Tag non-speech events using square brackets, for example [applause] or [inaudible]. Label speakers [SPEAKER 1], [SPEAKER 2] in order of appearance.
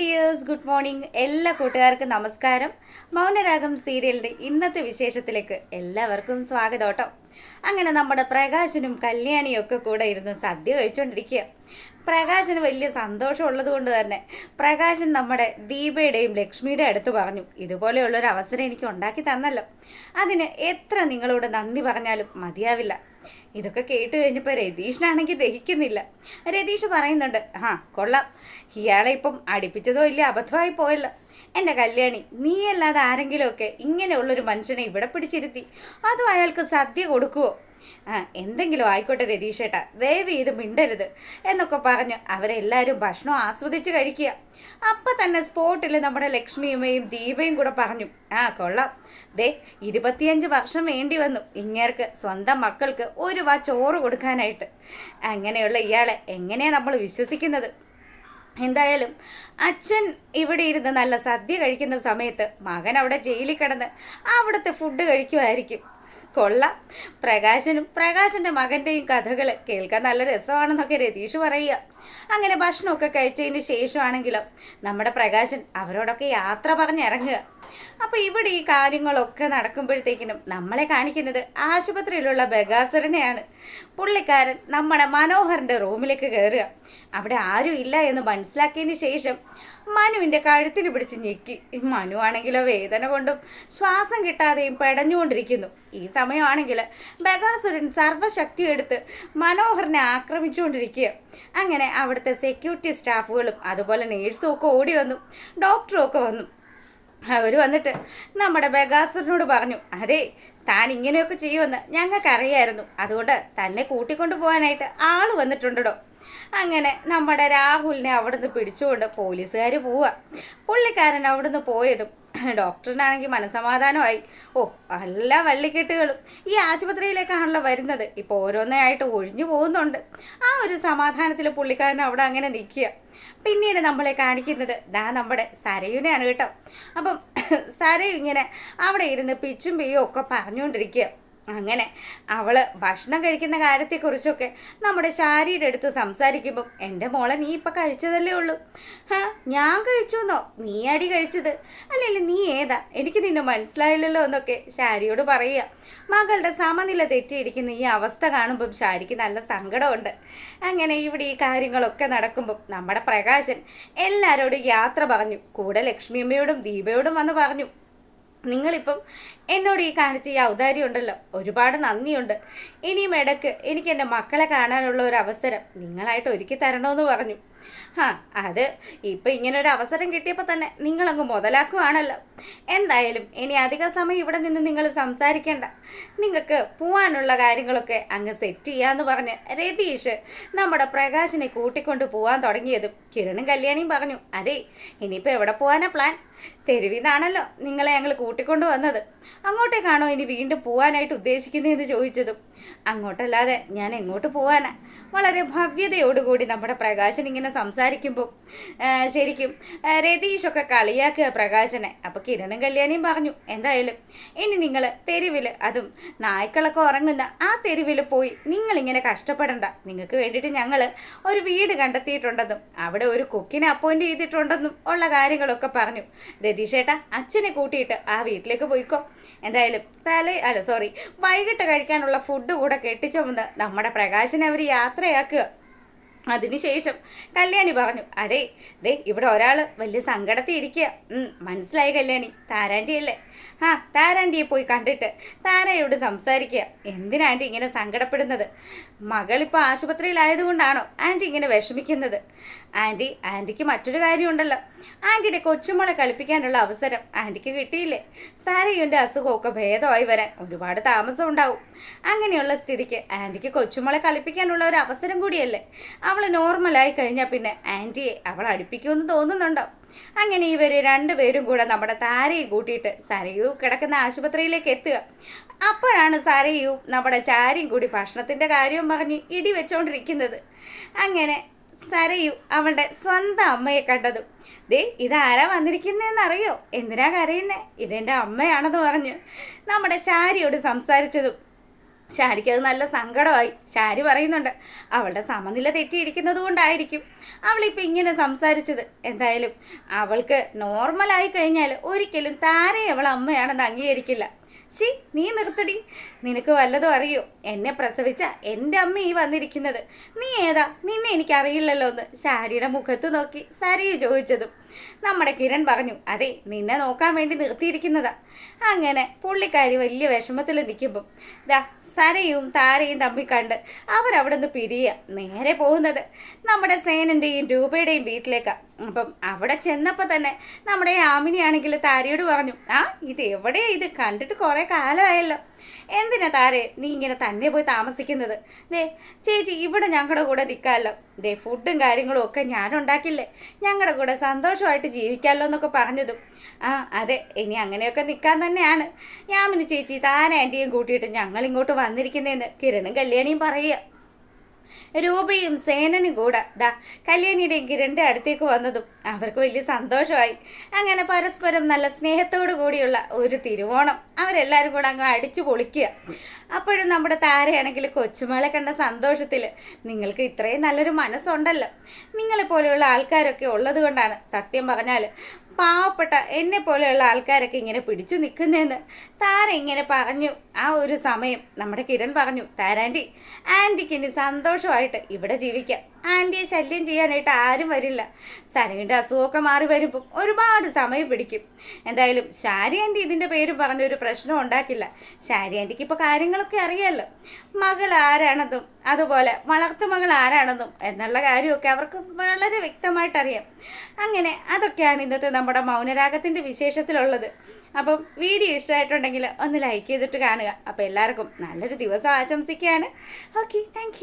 [SPEAKER 1] Dears good morning എല്ലാ കൂട്ടുകാർക്കും നമസ്കാരം. മൗനരാഗം സീരിയലിന്റെ ഇന്നത്തെ വിശേഷത്തിലേക്ക് എല്ലാവർക്കും സ്വാഗതം കേട്ടോ. അങ്ങനെ നമ്മുടെ പ്രകാശനും കല്യാണിയും ഒക്കെ കൂടെ ഇരുന്ന് സദ്യ കഴിച്ചുകൊണ്ടിരിക്കുക പ്രകാശന് വലിയ സന്തോഷമുള്ളത് കൊണ്ട് തന്നെ പ്രകാശൻ നമ്മുടെ ദീപയുടെയും ലക്ഷ്മിയുടെ അടുത്ത് പറഞ്ഞു ഇതുപോലെയുള്ളൊരു അവസരം എനിക്ക് ഉണ്ടാക്കി തന്നല്ലോ. അതിന് എത്ര നിങ്ങളോട് നന്ദി പറഞ്ഞാലും മതിയാവില്ല. ഇതൊക്കെ കേട്ട് കഴിഞ്ഞപ്പോൾ രതീഷിനാണെങ്കിൽ ദഹിക്കുന്നില്ല. രതീഷ് പറയുന്നുണ്ട് ആ കൊള്ളാം. ഇയാളെ ഇപ്പം അടിപ്പിച്ചതോ ഇല്ല അബദ്ധമായി പോയല്ലോ. എന്റെ കല്യാണി നീയല്ലാതെ ആരെങ്കിലുമൊക്കെ ഇങ്ങനെയുള്ളൊരു മനുഷ്യനെ ഇവിടെ പിടിച്ചിരുത്തി. അതും അയാൾക്ക് സദ്യ കൊടുക്കുവോ? ആ എന്തെങ്കിലും ആയിക്കോട്ടെ രതീഷേട്ടാ ദയവ് ചെയ്ത് മിണ്ടരുത് എന്നൊക്കെ പറഞ്ഞ് അവരെല്ലാവരും ഭക്ഷണം ആസ്വദിച്ച് കഴിക്കുക. അപ്പം തന്നെ സ്പോട്ടിൽ നമ്മുടെ ലക്ഷ്മിയമ്മയും ദീപയും കൂടെ പറഞ്ഞു ആ കൊള്ളാം. ദേ ഇരുപത്തിയഞ്ച് വർഷം വേണ്ടി വന്നു ഇങ്ങേർക്ക് സ്വന്തം മക്കൾക്ക് ഒരു വാ ചോറ് കൊടുക്കാനായിട്ട്. അങ്ങനെയുള്ള ഇയാളെ എങ്ങനെയാണ് നമ്മൾ വിശ്വസിക്കുന്നത്? എന്തായാലും അച്ഛൻ ഇവിടെ ഇരുന്ന് നല്ല സദ്യ കഴിക്കുന്ന സമയത്ത് മകൻ അവിടെ ജയിലിൽ കിടന്ന് അവിടുത്തെ ഫുഡ് കഴിക്കുമായിരിക്കും. കൊള്ളാം. പ്രകാശനും പ്രകാശന്റെ മകന്റെയും കഥകൾ കേൾക്കാൻ നല്ല രസമാണെന്നൊക്കെ രതീഷ് പറയുക. അങ്ങനെ ഭക്ഷണമൊക്കെ കഴിച്ചതിന് ശേഷമാണെങ്കിലും നമ്മുടെ പ്രകാശൻ അവരോടൊക്കെ യാത്ര പറഞ്ഞിറങ്ങുക. അപ്പോൾ ഇവിടെ ഈ കാര്യങ്ങളൊക്കെ നടക്കുമ്പോഴത്തേക്കിനും നമ്മളെ കാണിക്കുന്നത് ആശുപത്രിയിലുള്ള ബഗാസുരനെയാണ്. പുള്ളിക്കാരൻ നമ്മുടെ മനോഹറിന്റെ റൂമിലേക്ക് കയറുക. അവിടെ ആരും ഇല്ല എന്ന് മനസ്സിലാക്കിയതിന് ശേഷം മനുവിന്റെ കഴുത്തിൽ പിടിച്ച് ഞെക്കി. മനു ആണെങ്കിലോ വേദന കൊണ്ടും ശ്വാസം കിട്ടാതെയും പെടഞ്ഞുകൊണ്ടിരിക്കുന്നു. ഈ സമയമാണെങ്കിൽ ബഗാസുരൻ സർവശക്തി എടുത്ത് മനോഹറിനെ ആക്രമിച്ചുകൊണ്ടിരിക്കുക. അങ്ങനെ അവിടുത്തെ സെക്യൂരിറ്റി സ്റ്റാഫുകളും അതുപോലെ നേഴ്സും ഒക്കെ ഓടി വന്നു. ഡോക്ടറും ഒക്കെ വന്നു. അവർ വന്നിട്ട് നമ്മുടെ ബഗാസുരനോട് പറഞ്ഞു അതെ താൻ ഇങ്ങനെയൊക്കെ ചെയ്യുമെന്ന് ഞങ്ങൾക്കറിയായിരുന്നു. അതുകൊണ്ട് തന്നെ കൂട്ടിക്കൊണ്ടു പോകാനായിട്ട് ആൾ വന്നിട്ടുണ്ടോ അങ്ങനെ നമ്മുടെ രാഹുലിനെ അവിടുന്ന് പിടിച്ചുകൊണ്ട് പോലീസുകാർ പോവുക. പുള്ളിക്കാരൻ അവിടുന്ന് പോയതും [laughs] ഡോക്ടറിനാണെങ്കിൽ മനസമാധാനമായി ഓ എല്ലാ വള്ളിക്കെട്ടുകളും ഈ ആശുപത്രിയിലേക്കാണല്ലോ വരുന്നത്. ഇപ്പോൾ ഓരോന്നായിട്ട് ഒഴിഞ്ഞു പോകുന്നുണ്ട്. ആ ഒരു സമാധാനത്തിൽ പുള്ളിക്കാരൻ അവിടെ അങ്ങനെ നിൽക്കുക. പിന്നീട് നമ്മളെ കാണിക്കുന്നത് ദാ നമ്മുടെ സരയുനെയാണ് കേട്ടോ. അപ്പം [laughs] സരയു ഇങ്ങനെ അവിടെ ഇരുന്ന് പിച്ചും പെയ്യും ഒക്കെ പറഞ്ഞുകൊണ്ടിരിക്കുക. അങ്ങനെ അവൾ ഭക്ഷണം കഴിക്കുന്ന കാര്യത്തെക്കുറിച്ചൊക്കെ നമ്മുടെ ശാരിയുടെ അടുത്ത് സംസാരിക്കുമ്പോൾ എന്റെ മോളെ നീ ഇപ്പം കഴിച്ചതല്ലേ ഉള്ളൂ? ഹാ ഞാൻ കഴിച്ചു എന്നോ നീ അടി കഴിച്ചത്? അല്ലെങ്കിൽ നീ ഏതാ? എനിക്ക് നിന്നെ മനസ്സിലായില്ലല്ലോ എന്നൊക്കെ ശാരിയോട് പറയുക. മകളുടെ സമനില തെറ്റിയിരിക്കുന്ന ഈ അവസ്ഥ കാണുമ്പം ശാരിക്ക് നല്ല സങ്കടമുണ്ട്. അങ്ങനെ ഇവിടെ ഈ കാര്യങ്ങളൊക്കെ നടക്കുമ്പം നമ്മുടെ പ്രകാശൻ എല്ലാവരോടും യാത്ര പറഞ്ഞു. കൂടെ ലക്ഷ്മിയമ്മയോടും ദീപയോടും വന്ന് പറഞ്ഞു. നിങ്ങളിപ്പം എന്നോട് ഈ കാണിച്ച ഈ ഔദാര്യം ഉണ്ടല്ലോ ഒരുപാട് നന്ദിയുണ്ട്. ഇനിയും ഇടയ്ക്ക് എനിക്ക് എന്റെ മക്കളെ കാണാനുള്ള ഒരു അവസരം നിങ്ങളായിട്ട് ഒരുക്കി തരണമെന്ന് പറഞ്ഞു. ആ അത് ഇപ്പം ഒരു അവസരം കിട്ടിയപ്പോൾ തന്നെ നിങ്ങളങ്ങ് മുതലാക്കുവാണല്ലോ. എന്തായാലും ഇനി അധിക സമയം ഇവിടെ നിന്ന് നിങ്ങൾ സംസാരിക്കേണ്ട. നിങ്ങൾക്ക് പോവാനുള്ള കാര്യങ്ങളൊക്കെ അങ്ങ് സെറ്റ് ചെയ്യാന്ന് പറഞ്ഞ് രതീഷ് നമ്മുടെ പ്രകാശിനെ കൂട്ടിക്കൊണ്ട് പോവാൻ തുടങ്ങിയതും കിരണും കല്യാണിയും പറഞ്ഞു അതെ ഇനിയിപ്പോൾ എവിടെ പോകാനാ പ്ലാൻ തെരുവിന്നാണല്ലോ നിങ്ങളെ ഞങ്ങൾ കൂട്ടിക്കൊണ്ട് വന്നത്. അങ്ങോട്ടേക്കാണോ ഇനി വീണ്ടും പോകാനായിട്ട് ഉദ്ദേശിക്കുന്നതെന്ന് ചോദിച്ചതും അങ്ങോട്ടല്ലാതെ ഞാൻ എങ്ങോട്ട് പോകാനാ വളരെ ഭവ്യതയോടുകൂടി നമ്മുടെ പ്രകാശൻ ഇങ്ങനെ സംസാരിക്കുമ്പോൾ ശരിക്കും രതീഷൊക്കെ കളിയാക്കുക പ്രകാശനെ. അപ്പോൾ കിരണും കല്യാണിയും പറഞ്ഞു എന്തായാലും ഇനി നിങ്ങൾ തെരുവിൽ അതും നായ്ക്കളൊക്കെ ഉറങ്ങുന്ന ആ തെരുവിൽ പോയി നിങ്ങളിങ്ങനെ കഷ്ടപ്പെടണ്ട. നിങ്ങൾക്ക് വേണ്ടിയിട്ട് ഞങ്ങൾ ഒരു വീട് കണ്ടെത്തിയിട്ടുണ്ടെന്നും അവിടെ ഒരു കുക്കിനെ അപ്പോയിന്റ് ചെയ്തിട്ടുണ്ടെന്നും ഉള്ള കാര്യങ്ങളൊക്കെ പറഞ്ഞു. രതീഷേട്ടാ അച്ഛനെ കൂട്ടിയിട്ട് ആ വീട്ടിലേക്ക് പോയിക്കോ. എന്തായാലും തല അല്ല സോറി വൈകിട്ട് കഴിക്കാനുള്ള ഫുഡ് കൂടെ കെട്ടിച്ചുമന്ന് നമ്മുടെ പ്രകാശനെ അവർ യാത്രയാക്കുക. അതിനുശേഷം കല്യാണി പറഞ്ഞു അതെ ദേ ഇവിടെ ഒരാൾ വലിയ സങ്കടത്തിൽ ഇരിക്കുക മനസ്സിലായി കല്യാണി താരാന്റെ അല്ലേ ആ താരാന്റിയെ പോയി കണ്ടിട്ട് താരയോട് സംസാരിക്കുക. എന്തിനാ ആന്റി ഇങ്ങനെ സങ്കടപ്പെടുന്നത്? മകളിപ്പോൾ ആശുപത്രിയിലായതുകൊണ്ടാണോ ആന്റി ഇങ്ങനെ വിഷമിക്കുന്നത്? ആന്റി ആന്റിക്ക് മറ്റൊരു കാര്യമുണ്ടല്ലോ. ആന്റിയുടെ കൊച്ചുമോളെ കളിപ്പിക്കാനുള്ള അവസരം ആന്റിക്ക് കിട്ടിയില്ലേ? സാരയുടെ അസുഖമൊക്കെ ഭേദമായി വരാൻ ഒരുപാട് താമസം ഉണ്ടാവും അങ്ങനെയുള്ള സ്ഥിതിക്ക് ആന്റിക്ക് കൊച്ചുമോളെ കളിപ്പിക്കാനുള്ള ഒരു അവസരം കൂടിയല്ലേ? അവൾ നോർമലായി കഴിഞ്ഞാൽ പിന്നെ ആന്റിയെ അവൾ അടുപ്പിക്കുമെന്ന് തോന്നുന്നുണ്ടോ? അങ്ങനെ ഇവർ രണ്ടുപേരും കൂടെ നമ്മുടെ താരയെ കൂട്ടിയിട്ട് സരയു കിടക്കുന്ന ആശുപത്രിയിലേക്ക് എത്തുക. അപ്പോഴാണ് സരയു നമ്മുടെ ചാരിയും കൂടി ഭക്ഷണത്തിന്റെ കാര്യവും പറഞ്ഞ് ഇടി വെച്ചോണ്ടിരിക്കുന്നത്. അങ്ങനെ സരയു അവളുടെ സ്വന്തം അമ്മയെ കണ്ടതും ദേ ഇതാരാ വന്നിരിക്കുന്നതെന്ന് അറിയോ എന്തിനാ കരയുന്നേ? ഇതെന്റെ അമ്മയാണെന്ന് പറഞ്ഞ് നമ്മുടെ ശാരിയോട് സംസാരിച്ചതും ശാരിക്ക് അത് നല്ല സങ്കടമായി. ശാരി പറയുന്നുണ്ട് അവളുടെ സമനില തെറ്റിയിരിക്കുന്നത് കൊണ്ടായിരിക്കും. അവളിപ്പോൾ ഇങ്ങനെ സംസാരിച്ചത്. എന്തായാലും അവൾക്ക് നോർമലായി കഴിഞ്ഞാൽ ഒരിക്കലും താരെ അവൾ അമ്മയാണെന്ന് അംഗീകരിക്കില്ല. ശി നീ നിർത്തടി. നിനക്ക് വല്ലതും അറിയോ? എന്നെ പ്രസവിച്ച എന്റെ അമ്മ ഈ വന്നിരിക്കുന്നത്. നീ ഏതാ? നിന്നെ എനിക്കറിയില്ലല്ലോ എന്ന് ശാരിയുടെ മുഖത്ത് നോക്കി സരി ചോദിച്ചതും. നമ്മുടെ കിരൺ പറഞ്ഞു അതെ നിന്നെ നോക്കാൻ വേണ്ടി നിർത്തിയിരിക്കുന്നതാ. അങ്ങനെ പുള്ളിക്കാരി വലിയ വിഷമത്തിൽ നിൽക്കുമ്പം ദാ സരയും താരയും തമ്മിൽ കണ്ട് അവരവിടെ നിന്ന് പിരിയുക നേരെ പോകുന്നത്. നമ്മുടെ സേനന്റെയും രൂപയുടെയും വീട്ടിലേക്കാണ് അപ്പം അവിടെ ചെന്നപ്പോൾ തന്നെ നമ്മുടെ യാമിനിയാണെങ്കിൽ താരയോട് പറഞ്ഞു ആ ഇത് എവിടെയാ ഇത്? കണ്ടിട്ട് കുറേ കാലമായല്ലോ. എന്തിനാ താരെ നീ ഇങ്ങനെ തന്നെ പോയി താമസിക്കുന്നത്? ദേ ചേച്ചി ഇവിടെ ഞങ്ങളുടെ കൂടെ നിൽക്കാമല്ലോ ദേ ഫുഡും കാര്യങ്ങളും ഒക്കെ ഞാൻ ഉണ്ടാക്കില്ലേ ഞങ്ങളുടെ കൂടെ സന്തോഷമായിട്ട് ജീവിക്കാമല്ലോ എന്നൊക്കെ പറഞ്ഞതും. ആ അതെ ഇനി അങ്ങനെയൊക്കെ നിൽക്കാൻ തന്നെയാണ്. യാമിനി ചേച്ചി താൻ ആന്റിയും കൂട്ടിയിട്ട് ഞങ്ങൾ ഇങ്ങോട്ട് വന്നിരിക്കുന്നതെന്ന് കിരണും കല്യാണിയും പറയുക. രൂപയും സേനനും കൂടെ. ദാ കല്യാണിയുടെ കിരണിന്റെ അടുത്തേക്ക് വന്നതും അവർക്ക് വലിയ സന്തോഷമായി. അങ്ങനെ പരസ്പരം നല്ല സ്നേഹത്തോടു കൂടിയുള്ള ഒരു തിരുവോണം അവരെല്ലാവരും കൂടെ അങ്ങ് അടിച്ചു പൊളിക്കുക. അപ്പോഴും നമ്മുടെ താരയാണെങ്കിൽ കൊച്ചുമകളെ കണ്ട സന്തോഷത്തിൽ നിങ്ങൾക്ക് ഇത്രയും നല്ലൊരു മനസ്സുണ്ടല്ലോ. നിങ്ങളെപ്പോലെയുള്ള ആൾക്കാരൊക്കെ ഉള്ളത് കൊണ്ടാണ് സത്യം പറഞ്ഞാൽ പാവപ്പെട്ട എന്നെ പോലെയുള്ള ആൾക്കാരൊക്കെ ഇങ്ങനെ പിടിച്ചു നിൽക്കുന്നതെന്ന് താര ഇങ്ങനെ പറഞ്ഞു. ആ ഒരു സമയം നമ്മുടെ കിരൺ പറഞ്ഞു താരാന്റി ആന്റിക്ക് ഇനി സന്തോഷമായിട്ട് ഇവിടെ ജീവിക്കാം. ആന്റിയെ ശല്യം ചെയ്യാനായിട്ട് ആരും വരില്ല. സരയുടെ അസുഖമൊക്കെ മാറി വരുമ്പം ഒരുപാട് സമയം പിടിക്കും. എന്തായാലും ശാരി ആന്റി ഇതിന്റെ പേരും പറഞ്ഞൊരു പ്രശ്നം ഉണ്ടാക്കില്ല. ശാരി ആന്റിക്ക് ഇപ്പോൾ കാര്യങ്ങളൊക്കെ അറിയാമല്ലോ മകൾ ആരാണെന്നും അതുപോലെ വളർത്തു മകൾ ആരാണെന്നും എന്നുള്ള കാര്യമൊക്കെ അവർക്ക് വളരെ വ്യക്തമായിട്ട് അറിയാം അങ്ങനെ അതൊക്കെയാണ് ഇന്നത്തെ നമ്മുടെ മൗനരാഗത്തിന്റെ വിശേഷത്തിലുള്ളത്. അപ്പം വീഡിയോ ഇഷ്ടമായിട്ടുണ്ടെങ്കിൽ ഒന്ന് ലൈക്ക് ചെയ്തിട്ട് കാണുക. അപ്പോൾ എല്ലാവർക്കും നല്ലൊരു ദിവസം ആശംസിക്കുകയാണ്. Okay thank